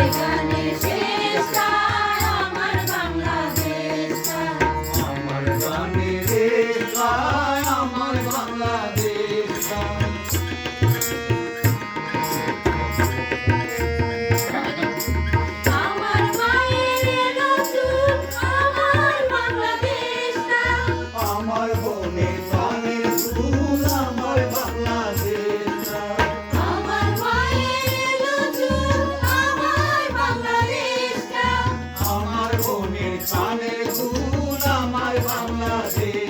Ik need niet Bangladesh.